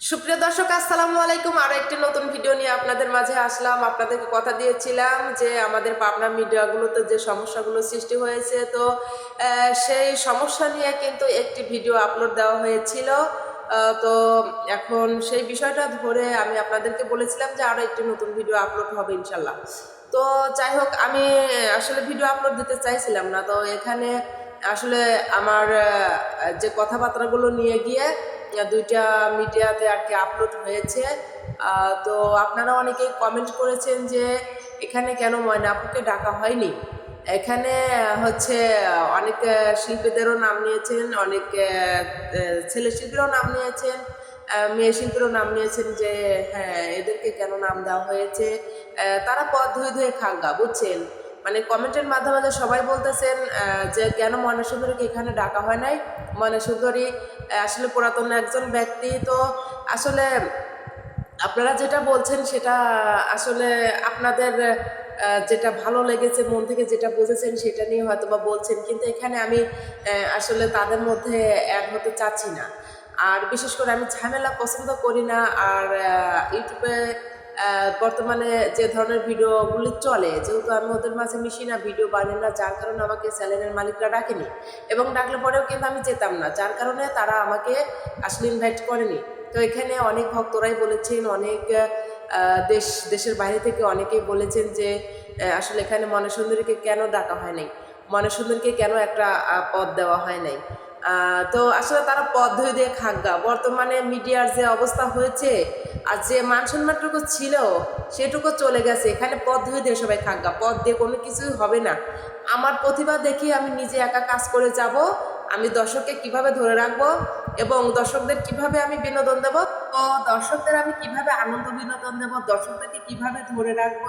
সুপ্রিয় দর্শক, আসসালামু আলাইকুম। আরও একটি নতুন ভিডিও নিয়ে আপনাদের মাঝে আসলাম। আপনাদেরকে কথা দিয়েছিলাম যে আমাদের পাবনা মিডিয়াগুলোতে যে সমস্যাগুলো সৃষ্টি হয়েছে, তো সেই সমস্যা নিয়ে কিন্তু একটি ভিডিও আপলোড দেওয়া হয়েছিল। তো, এখন সেই বিষয়টা ধরে আমি আপনাদেরকে বলেছিলাম যে আরও একটি নতুন ভিডিও আপলোড হবে ইনশাল্লাহ তো, যাই হোক, আমি আসলে ভিডিও আপলোড দিতে চাইছিলাম না। তো, এখানে আসলে আমার যে কথাবার্তাগুলো নিয়ে গিয়ে দুইটা মিডিয়াতে আর কি আপলোড হয়েছে তো আপনারা অনেকেই কমেন্ট করেছেন যে, এখানে কেন ময়না আপুকে ডাকা হয়নি? এখানে হচ্ছে অনেক শিল্পীদেরও নাম নিয়েছেন, অনেক ছেলে শিল্পীরাও নাম নিয়েছেন মেয়ে শিল্পীরও নাম নিয়েছেন যে হ্যাঁ এদেরকে কেন নাম দেওয়া হয়েছে? তারা পথ ধুয়ে ধুয়ে খাঙ্গা বুঝছেন? মানে কমেন্টের মাধ্যমে যে সবাই বলতেছেন যে কেন ময়না সুন্দরীকে এখানে ডাকা হয় নাই? ময়না সুন্দরী আসলে পুরাতন একজন ব্যক্তি। তো আসলে আপনারা যেটা বলছেন সেটা আসলে আপনাদের যেটা ভালো লেগেছে, মন থেকে যেটা বুঝেছেন সেটা নিয়ে হয়তো বা বলছেন। কিন্তু এখানে আমি আসলে তাদের মধ্যে এক হতে চাচ্ছি না। আর বিশেষ করে আমি ঝামেলা পছন্দ করি না। আর ইউটিউবে বর্তমানে যে ধরনের ভিডিওগুলি চলে, যেহেতু আমি ওদের মাঝে মিশি না, ভিডিও বানাই না, যার কারণে আমাকে চ্যানেলের মালিকরা ডাকেনি। এবং ডাকলে পরেও কিন্তু আমি যেতাম না, যার কারণে তারা আমাকে আসলে ইনভাইট করেনি। তো এখানে অনেক ভক্তরাই বলেছেন, অনেক দেশ, দেশের বাইরে থেকে অনেকেই বলেছেন যে আসলে এখানে মনসুন্দরীকে কেন ডাকা হয় নাই? মনসুন্দরীকে কেন একটা পদ দেওয়া হয় নাই? তো আসলে তারা পথ ধুয়ে দিয়ে খাগা বর্তমানে মিডিয়ার যে অবস্থা হয়েছে আর যে মান সম্মানটুকু ছিল, সেটুকু চলে গেছে। এখানে পথ ধুয়ে দিয়ে সবাই খাগা পথ দিয়ে কোনো কিছুই হবে না। আমার প্রতিভা দেখি আমি নিজে একা কাজ করে যাব। আমি দর্শককে কীভাবে ধরে রাখব এবং দর্শকদের কীভাবে আমি বিনোদন দেব? তো দর্শকদের আমি কীভাবে আনন্দ বিনোদন দেব? দর্শকদেরকে কীভাবে ধরে রাখব?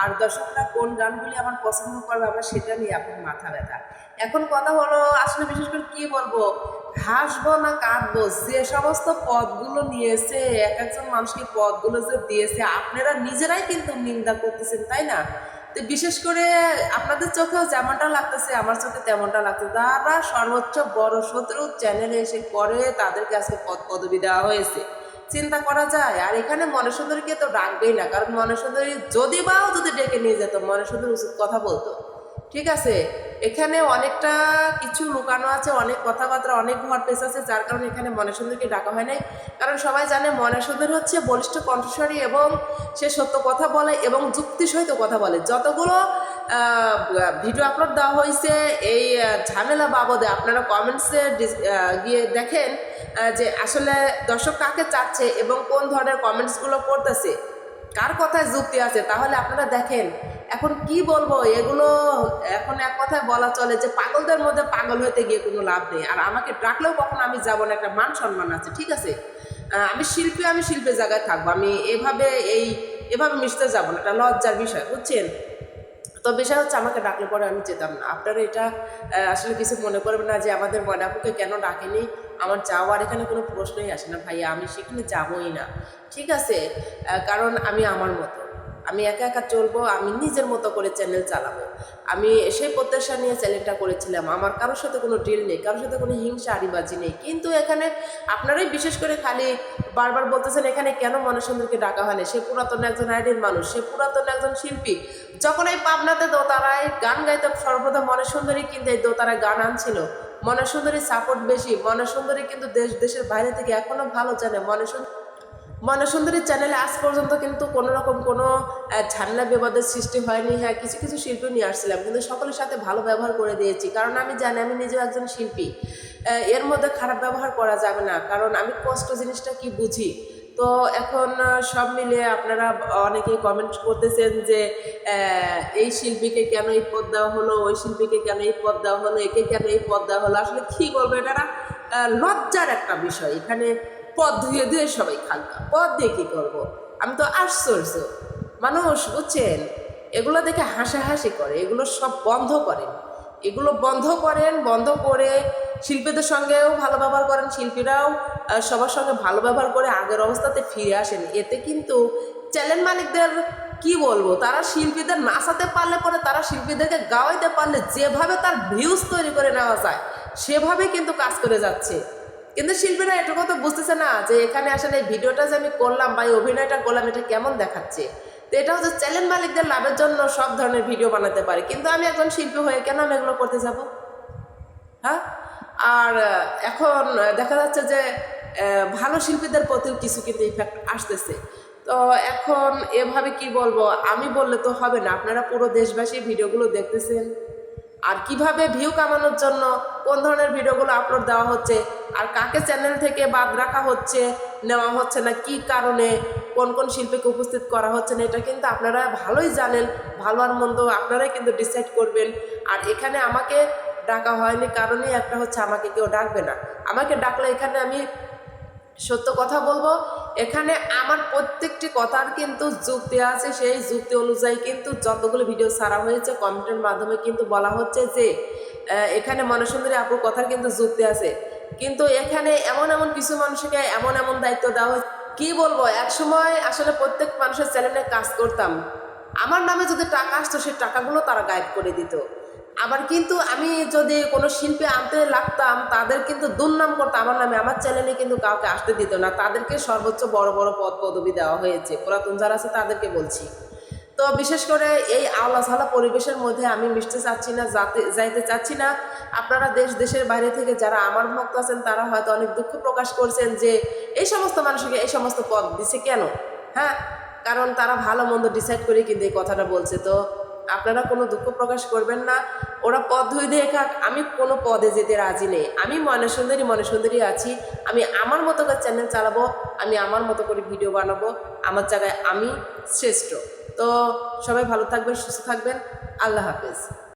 আর দর্শকরা কোন গানগুলি আমার পছন্দ করবে? আমার সেটা নিয়ে এখন মাথা ব্যথা। এখন কথা হলো, আসলে বিশেষ করে কি বলব? হাসবো না কাঁদবো? যে সমস্ত পদগুলো নিয়েছে, এক একজন মানুষকে পদগুলো যে দিয়েছে, আপনারা নিজেরাই কিন্তু নিন্দা করতেছেন, তাই না? তো বিশেষ করে আপনাদের চোখেও যেমনটা লাগতেছে, আমার চোখে তেমনটা লাগতেছে তারা সর্বোচ্চ বড় শত্রু চ্যানেলে এসে পরে তাদেরকে আজকে পদ পদবি দেওয়া হয়েছে। চিন্তা করা যায়, আর এখানে মনেশ্বরীকে তো ডাকবেই না, কারণ মনেশ্বরী যদি বাও যদি ডেকে নিয়ে যেত মনেশ্বরী উচিত কথা বলতো। ঠিক আছে? এখানে অনেকটা কিছু লুকানো আছে, অনেক কথাবার্তা, অনেক ঘর পেশ আছে, যার কারণে এখানে মনেশ্বরীকে ডাকা হয় নাই। কারণ সবাই জানে মনেশ্বরী হচ্ছে বলিষ্ঠ কণ্ঠস্বরী এবং সে সত্য কথা বলে এবং যুক্তি সহিত কথা বলে। যতগুলো ভিডিও আপলোড দেওয়া হয়েছে, এই ঝামেলা বাবদে আপনারা কমেন্টসে গিয়ে দেখেন যে আসলে দর্শক কাকে চাচ্ছে এবং কোন ধরনের কমেন্টসগুলো করতেছে কার কথায় যুক্তি আছে, তাহলে আপনারা দেখেন। এখন কি বলব, এগুলো এখন এক কথায় বলা চলে যে পাগলদের মধ্যে পাগল হইতে গিয়ে কোনো লাভ নেই। আর আমাকে ডাকলেও কখনো আমি যাব না, একটা মান সম্মান আছে, ঠিক আছে? আমি শিল্পী, আমি শিল্পের জায়গায় থাকব, আমি এভাবে এই, এভাবে মিশতে যাব না, এটা লজ্জার বিষয়, বুঝছেন? তো বিষয় হচ্ছে আমাকে ডাকলে পরে আমি যেতাম না। আপনারা এটা আসলে কিছু মনে করবেন না যে আমাদের ময়নাপুকে কেন ডাকেনি? আমার যাওয়ার এখানে কোনো প্রশ্নই আসে না, ভাইয়া, আমি সেখানে যাবই না, ঠিক আছে? কারণ আমি আমার মতো। আমি একা একা চলবো, আমি নিজের মতো করে চ্যানেল চালাবো। আমি সেই প্রত্যাশা নিয়ে চ্যানেলটা করেছিলাম, আমার কারোর সাথে কোনো ডিল নেই, কারোর সাথে কোনো হিংসা আড়িবাজি নেই। কিন্তু এখানে আপনারাই বিশেষ করে খালি বারবার বলতেছেন, এখানে কেন মনসুন্দরকে ডাকা হয়নি সে পুরাতন একজন আইডির মানুষ, সে পুরাতন একজন শিল্পী। যখন এই পাবনাতে দোতারায় গান গাইতে সর্বদা মনসুন্দরী কিন্তু এই দোতারায় গান আনছিল। মনসুন্দরীর সাপোর্ট বেশি, মনসুন্দরী কিন্তু দেশ, দেশের বাইরে থেকে এখনও ভালো জানে মনসুন্দরী। মনসুন্দরীর চ্যানেলে আজ পর্যন্ত কিন্তু কোনো রকম কোনো ঝামেলা বিবাদের সৃষ্টি হয়নি। হ্যাঁ কিছু কিছু শিল্পী নিয়ে আসছিলাম, কিন্তু সকলের সাথে ভালো ব্যবহার করে দিয়েছি। কারণ আমি জানি আমি নিজেও একজন শিল্পী। এর মধ্যে খারাপ ব্যবহার করা যাবে না, কারণ আমি কষ্ট জিনিসটা কি বুঝি? তো এখন সব মিলিয়ে আপনারা অনেকেই কমেন্ট করতেছেন যে এই শিল্পীকে কেন এই পদ দেওয়া হলো, ওই শিল্পীকে কেন এই পদ দেওয়া হলো, একে কেন এই পদ দেওয়া হলো? আসলে কী বলব? এটা লজ্জার একটা বিষয়। এখানে পদ ধুয়ে ধুয়ে সবাই খালকা পদ দিয়ে কী করব? আমি তো আশ্চর্য। মানুষ, বুঝছেন? এগুলো দেখে হাসাহাসি করে। এগুলো সব বন্ধ করেন। এগুলো বন্ধ করেন, বন্ধ করে শিল্পীদের সঙ্গেও ভালো ব্যবহার করেন। শিল্পীরাও সবার সঙ্গে ভালো ব্যবহার করে আগের অবস্থাতে ফিরে আসেন। এতে কিন্তু চ্যানেল মালিকদের, কি বলব, তারা শিল্পীদের নাচাতে পারলে পরে তারা শিল্পীদেরকে গাওয়াইতে পারলে যেভাবে তার ভিউজ তৈরি করে নেওয়া যায় সেভাবে কিন্তু কাজ করে যাচ্ছে। কিন্তু শিল্পীরা এটুকু তো বুঝতেছে না যে এখানে আসলে এই ভিডিওটা যে আমি করলাম বা এই অভিনয়টা করলাম, এটা কেমন দেখাচ্ছে? তো এটা হচ্ছে চ্যানেল মালিকদের লাভের জন্য সব ধরনের ভিডিও বানাতে পারে। কিন্তু আমি একজন শিল্পী হয়ে কেন আমি এগুলো করতে যাব? হ্যাঁ? আর এখন দেখা যাচ্ছে যে ভালো শিল্পীদের প্রতিও কিছু কিন্তু ইফেক্ট আসতেছে। তো এখন এভাবে কি বলব? আমি বললে তো হবে না। আপনারা পুরো দেশবাসী ভিডিওগুলো দেখতেছেন। আর কীভাবে ভিউ কামানোর জন্য, কোন ধরনের ভিডিওগুলো আপলোড দেওয়া হচ্ছে আর কাকে চ্যানেল থেকে বাদ রাখা হচ্ছে, নেওয়া হচ্ছে না, কি কারণে, কোন কোন শিল্পীকে উপস্থিত করা হচ্ছে না, এটা কিন্তু আপনারা ভালোই জানেন, ভালো আর মন্দ আপনারাই কিন্তু ডিসাইড করবেন। আর এখানে আমাকে ডাকা হয়নি, কারণেই একটা হচ্ছে আমাকে কেউ ডাকবে না। আমাকে ডাকলে এখানে আমি সত্য কথা বলব, এখানে আমার প্রত্যেকটি কথার কিন্তু যুক্তি আছে, সেই যুক্তি অনুযায়ী কিন্তু যতগুলো ভিডিও ছাড়া হয়েছে কমেন্টের মাধ্যমে কিন্তু বলা হচ্ছে যে এখানে মনসুন্দরী আপুর কথার কিন্তু যুক্তি আছে। কিন্তু এখানে এমন এমন কিছু মানুষকে এমন এমন দায়িত্ব দেওয়া হয়েছে। কি বলব এক সময় আসলে প্রত্যেক মানুষের চ্যানেলে কাজ করতাম। আমার নামে যদি টাকা আসতো, সেই টাকাগুলো তারা গায়েব করে দিত। আবার কিন্তু আমি যদি কোনো শিল্পী আনতে লাগতাম, তাদের কিন্তু দুর্নাম করতো আমার নামে আমার চ্যানেলে কিন্তু কাউকে আসতে দিত না। তাদেরকে সর্বোচ্চ বড় বড় পদ পদবি দেওয়া হয়েছে। পুরাতন যারা আছে তাদেরকে বলছি। তো বিশেষ করে এই আওলা পরিবেশের মধ্যে আমি মিশতে চাচ্ছি না, যাতে, যাইতে চাচ্ছি না। আপনারা দেশ, দেশের বাইরে থেকে যারা আমার ভক্ত আছেন, তারা হয়তো অনেক দুঃখ প্রকাশ করছেন যে, এই সমস্ত মানুষকে এই সমস্ত পদ দিছে কেন? হ্যাঁ? কারণ তারা ভালো মন্দ ডিসাইড করে কিন্তু এই কথাটা বলছে। তো আপনারা কোনো দুঃখ প্রকাশ করবেন না। ওরা পদ ধুই দিয়ে খাক, আমি কোনো পদে যেতে রাজি নেই। আমি মনে সুন্দরী মনে সুন্দরী আছি। আমি আমার মতো করে চ্যানেল চালাবো, আমি আমার মতো করে ভিডিও বানাবো। আমার জায়গায় আমি শ্রেষ্ঠ। তো সবাই ভালো থাকবেন, সুস্থ থাকবেন। আল্লাহ হাফেজ।